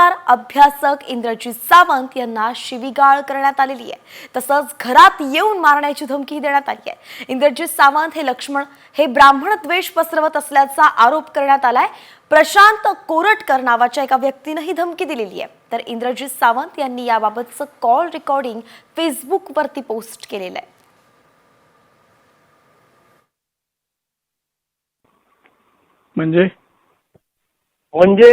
पत्रकार अभ्यासक इंद्रजित सावंत यांना शिवीगाळ करण्यात आलेली आहे. तसंच घरात येऊन मारण्याची धमकी देण्यात आली आहे. इंद्रजित सावंत हे लक्ष्मण हे ब्राह्मण द्वेष पसरवत असल्याचा आरोप करण्यात आलाय. प्रशांत कोरटकर नावाच्या एका व्यक्तीनं ही धमकी दिलेली आहे. तर इंद्रजित सावंत यांनी याबाबतचं कॉल रेकॉर्डिंग फेसबुकवरती पोस्ट केलेलं आहे. म्हणजे? म्हणजे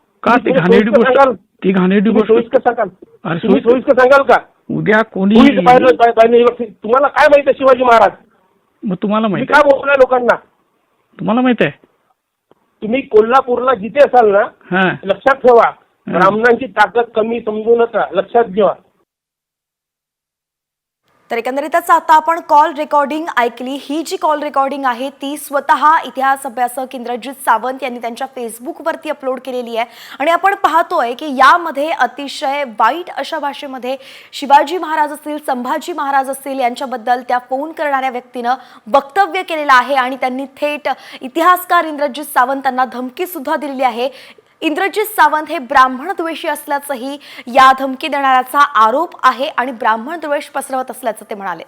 का ते घाणेरडी गोष्ट सांगाल. ती घाणेरडी गोष्ट सोयीस्कर सांगाल. अरे तुम्ही सोयीस्कर- सोयीस्कर सांगाल का? उद्या कोणी इज बायोलॉजिकल तुम्हाला काय माहिती आहे शिवाजी महाराज? मग तुम्हाला तुम्ही माहीत काय आहे. बोलताय लोकांना? तुम्हाला माहीत आहे. तुम्ही कोल्हापूरला जिथे असाल ना हा. लक्षात ठेवा. ब्राह्मणांची ताकद कमी समजू नका. लक्षात ठेवा. तर एकंदरीतच आता आपण कॉल रेकॉर्डिंग ऐकली. ही जी कॉल रेकॉर्डिंग आहे ती स्वतः इतिहास अभ्यासक इंद्रजित सावंत यांनी त्यांच्या फेसबुकवरती अपलोड केलेली आहे. आणि आपण पाहतोय की यामध्ये अतिशय वाईट अशा भाषेमध्ये शिवाजी महाराज असतील संभाजी महाराज असतील यांच्याबद्दल त्या फोन करणाऱ्या व्यक्तीनं वक्तव्य केलेलं आहे. आणि त्यांनी थेट इतिहासकार इंद्रजित सावंतांना धमकी सुद्धा दिलेली आहे. इंद्रजित सावंत हे ब्राह्मण द्वेषी असल्याचंही या धमकी देणाऱ्याचा आरोप आहे आणि ब्राह्मण द्वेष पसरवत असल्याचं ते म्हणाले.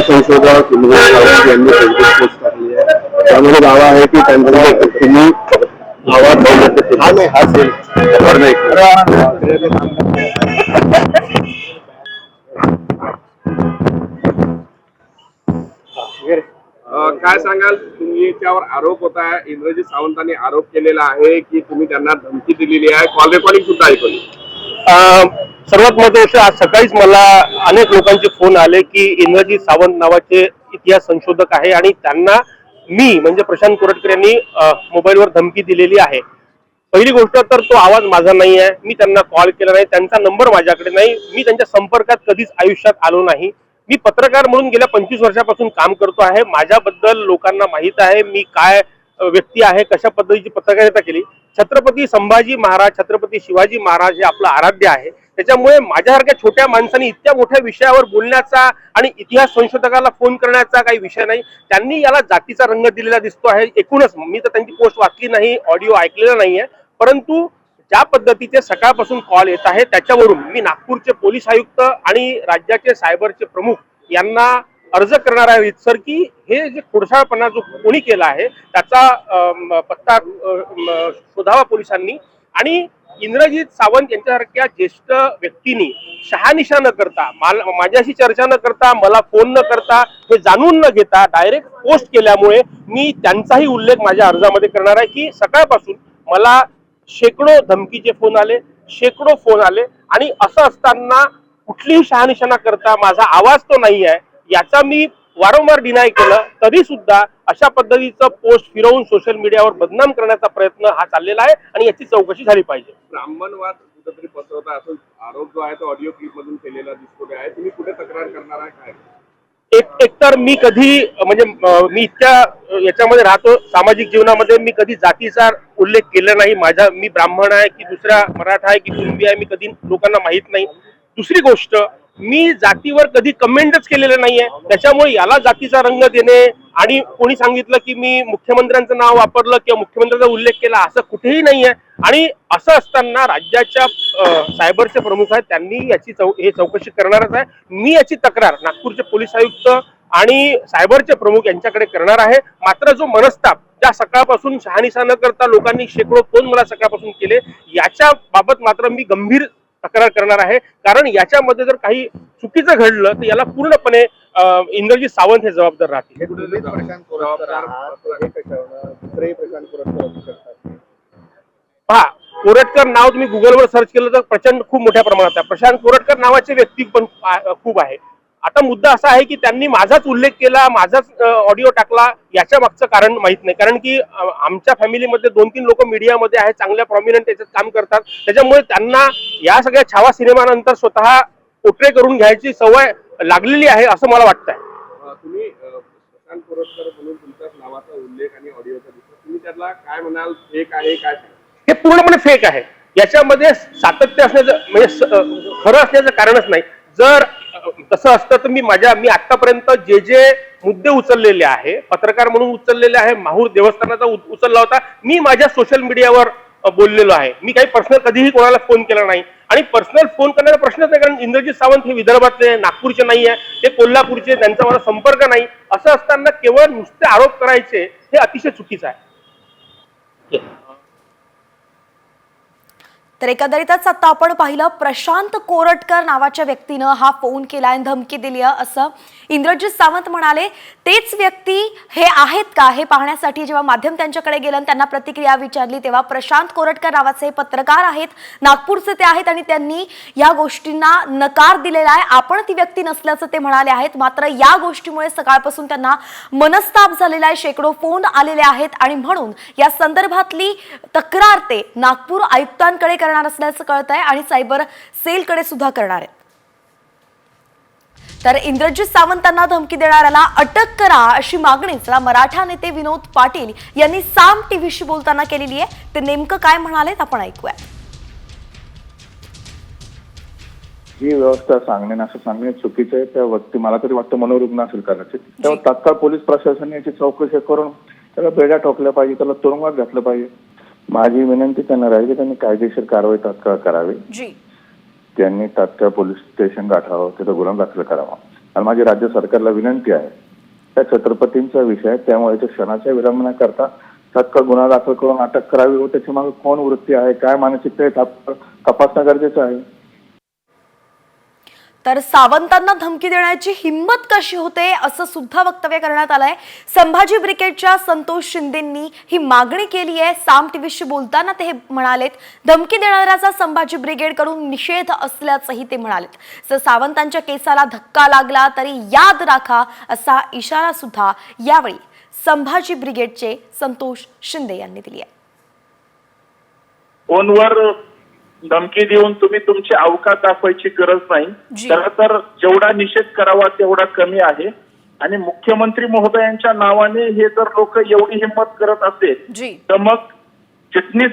संशोधक यांनी त्यामध्ये दावा आहे की गावात काय सांगाल? तुम्ही त्यावर आरोप होता इंद्रजित सावंतांनी आरोप केलेला आहे की तुम्ही त्यांना धमकी दिलेली आहे. कॉल रेकॉर्डिंग सुद्धा ऐकवली सर्वात महत्त्वाचे आज सकाळीच मला अनेक लोकांचे फोन आले की इंद्रजित सावंत नावाचे इतिहास संशोधक आहे आणि त्यांना मी म्हणजे प्रशांत कोरटकर यांनी मोबाईलवर धमकी दिलेली आहे. पहिली गोष्ट तर तो आवाज माझा नाही आहे. मी त्यांना कॉल केला नाही. त्यांचा नंबर माझ्याकडे नाही. मी त्यांच्या संपर्कात कधीच आयुष्यात आलो नाही. मी पत्रकार म्हणून गेल्या पंचवीस वर्षापासून काम करतो आहे. माझ्याबद्दल लोकांना माहीत आहे. मी काय व्यक्ती आहे कशा पद्धतीची पत्रकारिता केली? छत्रपती संभाजी महाराज छत्रपती शिवाजी महाराज हे आपलं आराध्य आहे. त्याच्यामुळे माझ्यासारख्या छोट्या माणसाने इतक्या मोठ्या विषयावर बोलण्याचा आणि इतिहास संशोधकाला फोन करण्याचा काही विषय नाही. त्यांनी याला जातीचा रंग दिलेला दिसतो आहे. एकूणच मी तर त्यांची पोस्ट वाचली नाही ऑडिओ ऐकलेला नाहीये. परंतु ज्या पद्धतीचे सकाळपासून कॉल येत आहे त्याच्यावरून मी नागपूरचे पोलीस आयुक्त आणि राज्याचे सायबरचे प्रमुख यांना अर्ज करणार आहे सर की हे जे खोडसाळपणा जो कोणी केला आहे त्याचा पत्ता शोधावा पोलिसांनी. आणि इंद्रजित सावंत यांच्यासारख्या ज्येष्ठ व्यक्तींनी शहानिशा न करता माल- माझ्याशी चर्चा न करता मला फोन न करता हे जाणून न घेता डायरेक्ट पोस्ट केल्यामुळे मी त्यांचाही उल्लेख माझ्या अर्जामध्ये करणार आहे की सकाळपासून मला शेकडो धमकीचे फोन आले शेकडो फोन आले. आणि असं असताना कुठलीही शहानिशा करता माझा आवाज तो नाही आहे. याचा मी वारंवार डिनाय केलं. तरी सुद्धा अशा पद्धतीचं पोस्ट फिरवून सोशल मीडियावर बदनाम करण्याचा प्रयत्न हा चाललेला आहे आणि याची चौकशी झाली पाहिजे. ब्राह्मणवाद कुठेतरी पसरवता असं आरोप जो आहे तो ऑडिओ क्लिप मधून केलेला दिसतो आहे. तुम्ही कुठे तक्रार करणार आहे? काय? एक एकतर मी कधी म्हणजे मी इतक्या याच्यामध्ये राहतो सामाजिक जीवनामध्ये मी कधी जातीचा उल्लेख केला नाही. माझा मी ब्राह्मण आहे की दुसरा मराठा आहे की कुणबी आहे मी कधी लोकांना माहीत नाही. दुसरी गोष्ट मी जातीवर कधी कमेंटच केलेलं नाहीये. त्याच्यामुळे याला जातीचा रंग देणे आणि कोणी सांगितलं की मी मुख्यमंत्र्यांचं नाव वापरलं किंवा मुख्यमंत्र्यांचा उल्लेख केला असं कुठेही नाहीये. आणि असं असताना राज्याच्या सायबरचे प्रमुख आहेत त्यांनी याची चौ हे चौकशी करणारच आहे. मी याची तक्रार नागपूरचे पोलीस आयुक्त आणि सायबरचे प्रमुख यांच्याकडे करणार आहे. मात्र जो मनस्ताप त्या सकाळपासून शहानिशा न करता लोकांनी शेकडो फोन मला सकाळपासून केले याच्या बाबत मात्र मी गंभीर तक्रार करणार आहे. कारण याच्यामध्ये जर काही चुकीचं घडलं तर याला पूर्णपणे इंद्रजित सावंत हे जबाबदार राहतील. प्रशांत पहा कोरटकर नाव तुम्ही गुगलवर सर्च केलं तर प्रचंड खूप मोठ्या प्रमाणात आहे. प्रशांत कोरटकर नावाचे व्यक्ती पण खूप आहे. आता मुद्दा असा आहे की त्यांनी माझाच उल्लेख केला माझाच ऑडिओ टाकला याच्या मागचं कारण माहीत नाही. कारण की आमच्या फॅमिलीमध्ये दोन तीन लोक मीडियामध्ये आहेत चांगल्या प्रॉमिनंट याच्यात काम करतात. त्याच्यामुळे त्यांना या सगळ्या छावा सिनेमानंतर स्वतः पोट्रे करून घ्यायची सवय लागलेली आहे असं मला वाटतंय. तुम्ही अं, प्रशांत कोरटकर म्हणून तुमच्याच नावाचा उल्लेख आणि ऑडिओचा तुम्ही त्यातला काय म्हणाल? फेक आहे काय? हे पूर्णपणे फेक आहे. याच्यामध्ये सातत्य असण्याचं म्हणजे खरं असण्याचं कारणच नाही. जर अ, तसं असतं तर मी माझ्या मी आतापर्यंत जे जे मुद्दे उचललेले आहे पत्रकार म्हणून उचललेले आहे माहूर देवस्थानाचा उचलला होता मी माझ्या सोशल मीडियावर बोललेलो आहे. मी काही पर्सनल कधीही कोणाला फोन केला नाही. आणि पर्सनल फोन करण्याचा प्रश्नच नाही कारण इंद्रजित सावंत हे विदर्भातले नागपूरचे नाही आहे ते कोल्हापूरचे त्यांचा मला संपर्क नाही. असं असताना केवळ नुसते आरोप करायचे हे अतिशय चुकीचं आहे. तर एकंदरीतच आता आपण पाहिलं प्रशांत कोरटकर नावाच्या व्यक्तीनं हा फोन केला आणि धमकी दिली असं इंद्रजित सावंत म्हणाले तेच व्यक्ती हे आहेत का? हे पाहण्यासाठी जेव्हा माध्यम त्यांच्याकडे गेलं आणि त्यांना प्रतिक्रिया विचारली तेव्हा प्रशांत कोरटकर नावाचे हे पत्रकार आहेत. नागपूरचे ते आहेत आणि त्यांनी या गोष्टींना नकार दिलेला आहे. आपण ती व्यक्ती नसल्याचं ते म्हणाले आहेत. मात्र या गोष्टीमुळे सकाळपासून त्यांना मनस्ताप झालेला आहे. शेकडो फोन आलेले आहेत आणि म्हणून या संदर्भातली तक्रार ते नागपूर आयुक्तांकडे करणार असल्याचं कळत आहे आणि सायबर सेलकडे सुद्धा करणार आहे तर इंद्रजित सावंतांना धमकी देणाऱ्याला अटक करा अशी मागणी. चला मराठा नेते विनोद पाटील यांनी साम टीव्हीशी बोलताना केलेली आहे. ते नेमकं काय म्हणालेत आपण ऐकूया. ही व्यवस्था सांगणे असं सांगणे चुकीचं आहे. त्या व्यक्ती मला तरी वाटतं मनोरुग्ण असेल कदाचित. तेव्हा तात्काळ पोलीस प्रशासनाने याची चौकशी करून त्याला बेड्या ठोकल्या पाहिजे त्याला तुरुंगात घातलं पाहिजे. माझी विनंती त्यांना राहील की त्यांनी कायदेशीर कारवाई तात्काळ करावी. त्यांनी तात्काळ पोलीस स्टेशन गाठावं तिथं गुन्हा दाखल करावा. आणि माझी राज्य सरकारला विनंती आहे त्या छत्रपतींचा विषय त्यामुळे त्या क्षणाच्या विलंब करता तात्काळ गुन्हा दाखल करून अटक करावी व त्याची मागे कोण वृत्ती आहे काय मानसिकता आहे तपासणं गरजेचं आहे. तर सावंतांना धमकी देण्याची हिंमत कशी होते असं सुद्धा वक्तव्य करण्यात आलंय. संभाजी ब्रिगेडच्या संतोष शिंदेंनी ही मागणी केली आहे. साम टीव्हीशी बोलताना ते म्हणालेत धमकी देणाऱ्याचा संभाजी ब्रिगेडकडून निषेध असल्याचंही ते म्हणालेत. जर सावंतांच्या केसाला धक्का लागला तरी याद राखा असा इशारा सुद्धा यावेळी संभाजी ब्रिगेडचे संतोष शिंदे यांनी दिली आहे. फोनवर धमकी देऊन तुम्ही तुमची अवकात दाखवायची गरज. नाही. खरं तर जेवढा निषेध करावा तेवढा कमी आहे. आणि मुख्यमंत्री महोदयांच्या नावाने हे जर लोक एवढी हिंमत करत असेल तर मग चिटणीस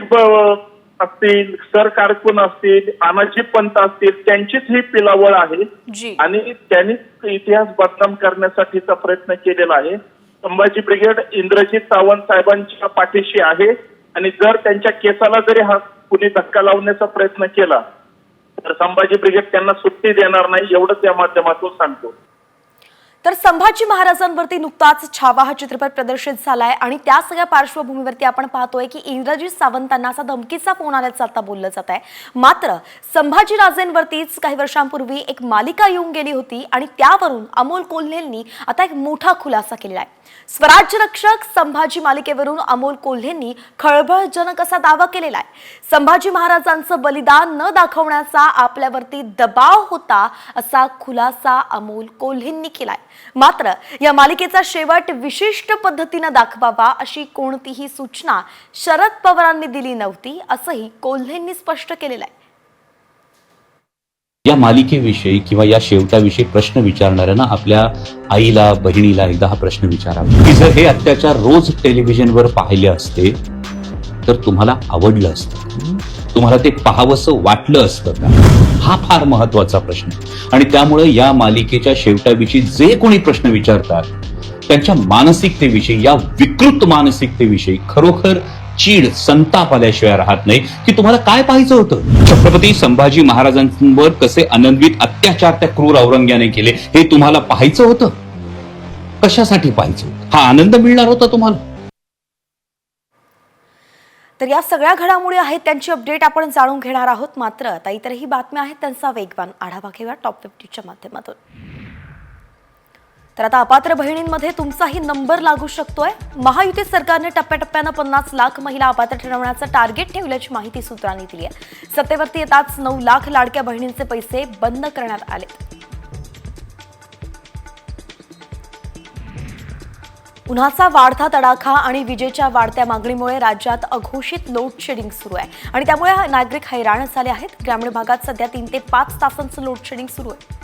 असतील सर कारकून असतील अनाजी पंत असतील त्यांचीच ही पिलावळ आहे. आणि त्यांनीच इतिहास बदनाम करण्यासाठीचा प्रयत्न केलेला आहे. संभाजी ब्रिगेड इंद्रजित सावंत साहेबांच्या पाठीशी आहे. आणि जर त्यांच्या केसाला जरी हा कुणी धक्का लावण्याचा प्रयत्न केला तर संभाजी ब्रिगेड त्यांना सुट्टी देणार नाही एवढंच या माध्यमातून सांगतो. तर संभाजी महाराजांवरती नुकताच छावा हा चित्रपट प्रदर्शित झालाय आणि त्या सगळ्या पार्श्वभूमीवरती आपण पाहतोय की इंद्रजीत सावंतांना असा धमकीचा फोन आल्याचं आता बोललं जात आहे. मात्र संभाजीराजेंवरतीच काही वर्षांपूर्वी एक मालिका येऊन गेली होती आणि त्यावरून अमोल कोल्हेंनी आता एक मोठा खुलासा केलेला आहे. स्वराज्य रक्षक संभाजी मालिकेवरून अमोल कोल्हेंनी खळबळजनक असा दावा केलेला आहे. संभाजी महाराजांचं बलिदान न दाखवण्याचा आपल्यावरती दबाव होता असा खुलासा अमोल कोल्हेंनी केलाय. मात्र या मालिकेचा शेवट विशिष्ट पद्धतीनं दाखवावा अशी कोणतीही सूचना शरद पवारांनी दिली नव्हती असंही कोल्हेंनी स्पष्ट केलेलं आहे. या मालिकेविषयी किंवा या शेवटाविषयी प्रश्न विचारणाऱ्यांना आपल्या आईला बहिणीला एकदा हा प्रश्न विचारावा. की जर हे अत्याचार रोज टेलिव्हिजनवर पाहिले असते तर तुम्हाला आवडलं असतं. तुम्हाला ते पाहावंसं वाटलं असतं का? हा फार महत्त्वाचा प्रश्न. आणि त्यामुळे या मालिकेच्या शेवटाविषयी जे कोणी प्रश्न विचारतात त्यांच्या मानसिकतेविषयी या विकृत मानसिकतेविषयी खरोखर चीड संताप आल्याशिवाय राहत नाही. की तुम्हाला काय पाहायचं होतं? छत्रपती संभाजी महाराजांवर कसे अनन्वित अत्याचार त्या क्रूर औरंग्याने केले हे तुम्हाला पाहायचं होतं? कशासाठी पाहायचं हा आनंद मिळणार होता तुम्हाला? तर या सगळ्या घडामोडी आहेत त्यांची अपडेट आपण जाणून घेणार आहोत. मात्र आता इतरही बातम्या आहेत त्यांचा वेगवान आढावा घेऊया टॉप फिफ्टीच्या माध्यमातून. तर आता अपात्र बहिणींमध्ये तुमचाही नंबर लागू शकतोय. महायुती सरकारने टप्प्याटप्प्यानं पन्नास लाख महिला अपात्र ठरवण्याचं टार्गेट ठेवल्याची माहिती सूत्रांनी दिली आहे सत्तेवरती येताच नऊ लाख लाडक्या बहिणींचे पैसे बंद करण्यात आले उन्हाचा वाढता तडाखा आणि विजेच्या वाढत्या मागणीमुळे राज्यात अघोषित लोड शेडिंग सुरू आहे. आणि त्यामुळे नागरिक हैराण झाले आहेत. ग्रामीण भागात सध्या तीन ते पाच तासांचं लोड शेडिंग सुरू आहे.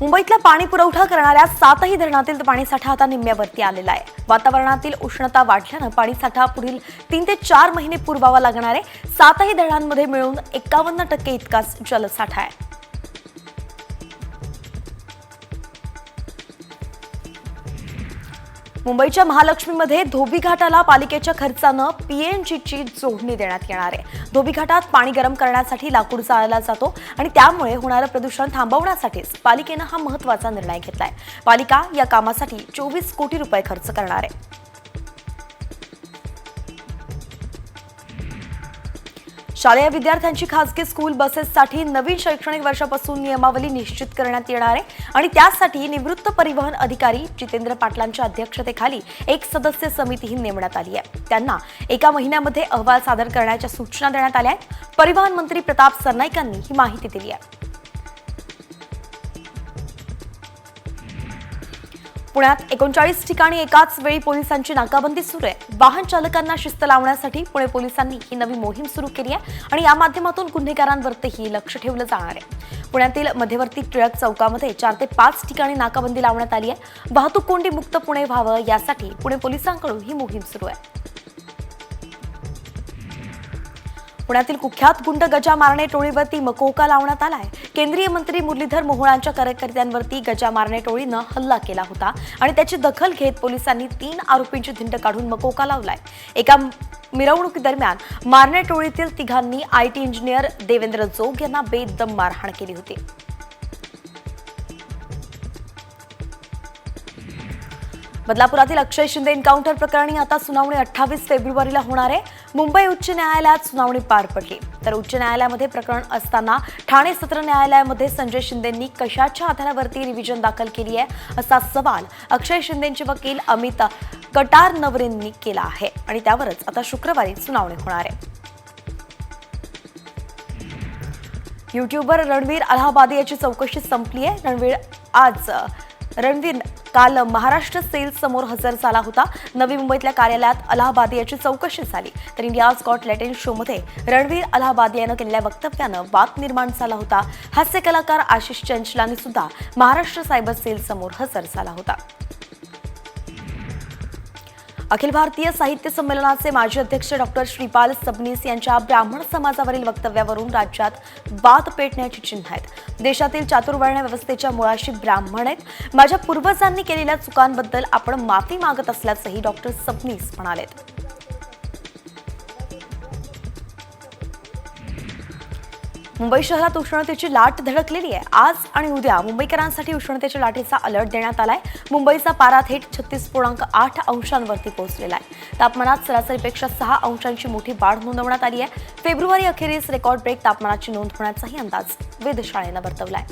मुंबईतला पाणी पुरवठा करणाऱ्या सातही धरणातील पाणीसाठा आता निम्म्यावरती आलेला आहे. वातावरणातील उष्णता वाढल्यानं पाणीसाठा पुढील तीन ते चार महिने पुरवावा लागणार आहे. सातही धरणांमध्ये मिळून एकावन्न टक्के इतकाच जलसाठा आहे. मुंबईच्या महालक्ष्मीमध्ये धोबी घाटाला पालिकेच्या खर्चानं पीएनजीची जोडणी देण्यात येणार आहे. धोबी घाटात पाणी गरम करण्यासाठी लाकूड जाळला जातो आणि त्यामुळे होणारं प्रदूषण थांबवण्यासाठीच पालिकेनं हा महत्त्वाचा निर्णय घेतलाय. पालिका या कामासाठी चोवीस कोटी रुपये खर्च करणार आहे. शालेय विद्यार्थ्यांची खासगी स्कूल बसेससाठी नवीन शैक्षणिक वर्षापासून नियमावली निश्चित करण्यात येणार आहे. आणि त्यासाठी निवृत्त परिवहन अधिकारी जितेंद्र पाटलांच्या अध्यक्षतेखाली एक सदस्य समितीही नेमण्यात आली आहे. त्यांना एका महिन्यामध्ये अहवाल सादर करण्याच्या सूचना देण्यात आल्या आहेत. परिवहन मंत्री प्रताप सरनाईकांनी ही माहिती दिली आहे. पुण्यात एकोणचाळीस ठिकाणी एकाच वेळी पोलिसांची नाकाबंदी सुरू आहे. वाहन चालकांना शिस्त लावण्यासाठी पुणे पोलिसांनी ही नवी मोहीम सुरू केली आहे आणि या माध्यमातून गुन्हेगारांवरतीही लक्ष ठेवलं जाणार आहे. पुण्यातील मध्यवर्ती टिळक चौकामध्ये चार ते पाच ठिकाणी नाकाबंदी लावण्यात आली आहे. वाहतूक कोंडी मुक्त पुणे व्हावं यासाठी पुणे पोलिसांकडून ही मोहीम सुरू आहे. पुण्यातील कुख्यात गुंड गजा मारणे टोळीवरती मकोका लावण्यात आलाय. केंद्रीय मंत्री मुरलीधर मोहोळांच्या कार्यकर्त्यांवरती गजा मारणे टोळीनं हल्ला केला होता आणि त्याची दखल घेत पोलिसांनी तीन आरोपींची धिंड काढून मकोका लावलाय. एका मिरवणुकीदरम्यान मारणे टोळीतील तिघांनी I T engineer Devendra Jog यांना बेदम मारहाण केली होती. बदलापुरातील अक्षय शिंदे एन्काउंटर प्रकरणी आता सुनावणी अठ्ठावीस फेब्रुवारीला होणार आहे. मुंबई उच्च न्यायालयात सुनावणी पार पडली. तर उच्च न्यायालयामध्ये प्रकरण असताना ठाणे सत्र न्यायालयामध्ये संजय शिंदेंनी कशाच्या आधारावरती रिव्हिजन दाखल केली आहे? असा सवाल अक्षय शिंदेचे वकील अमित कटारनवरेंनी केला आहे. आणि त्यावरच आता शुक्रवारी सुनावणी होणार आहे. युट्यूबर रणवीर अलाहाबादी याची चौकशी संपली आहे. रणवीर आज रणवीर काल महाराष्ट्र सेल समोर हजर झाला होता. नवी मुंबईतल्या कार्यालयात अलाहाबादी याची चौकशी झाली. तर इंडिया स्कॉट लॅटिन शोमध्ये रणवीर अलाहाबादी यानं केलेल्या वक्तव्यानं वाद निर्माण झाला होता. हास्य कलाकार आशिष चंचलानी सुद्धा महाराष्ट्र सायबर सेल समोर हजर झाला होता. अखिल भारतीय साहित्य संमेलनाचे माजी अध्यक्ष डॉक्टर श्रीपाल सबनीस यांच्या ब्राह्मण समाजावरील वक्तव्यावरून राज्यात वाद पेटण्याची चिन्ह आहेत. देशातील चातुर्वर्ण व्यवस्थेच्या मुळाशी ब्राह्मण आहेत. माझ्या पूर्वजांनी केलेल्या चुकांबद्दल आपण माफी मागत असल्याचंही डॉक्टर सबनीस म्हणालेत. मुंबई शहरात उष्णतेची लाट धडकलेली आहे. आज आणि उद्या मुंबईकरांसाठी उष्णतेच्या लाटेचा अलर्ट देण्यात आलाय. मुंबईचा पारा थेट छत्तीस पूर्णांक आठ अंशांवरती पोहोचलेला आहे. तापमानात सरासरीपेक्षा सहा अंशांची मोठी वाढ नोंदवण्यात आली आहे. फेब्रुवारी अखेरीस रेकॉर्ड ब्रेक तापमानाची नोंद होण्याचाही अंदाज वेधशाळेनं वर्तवलाय.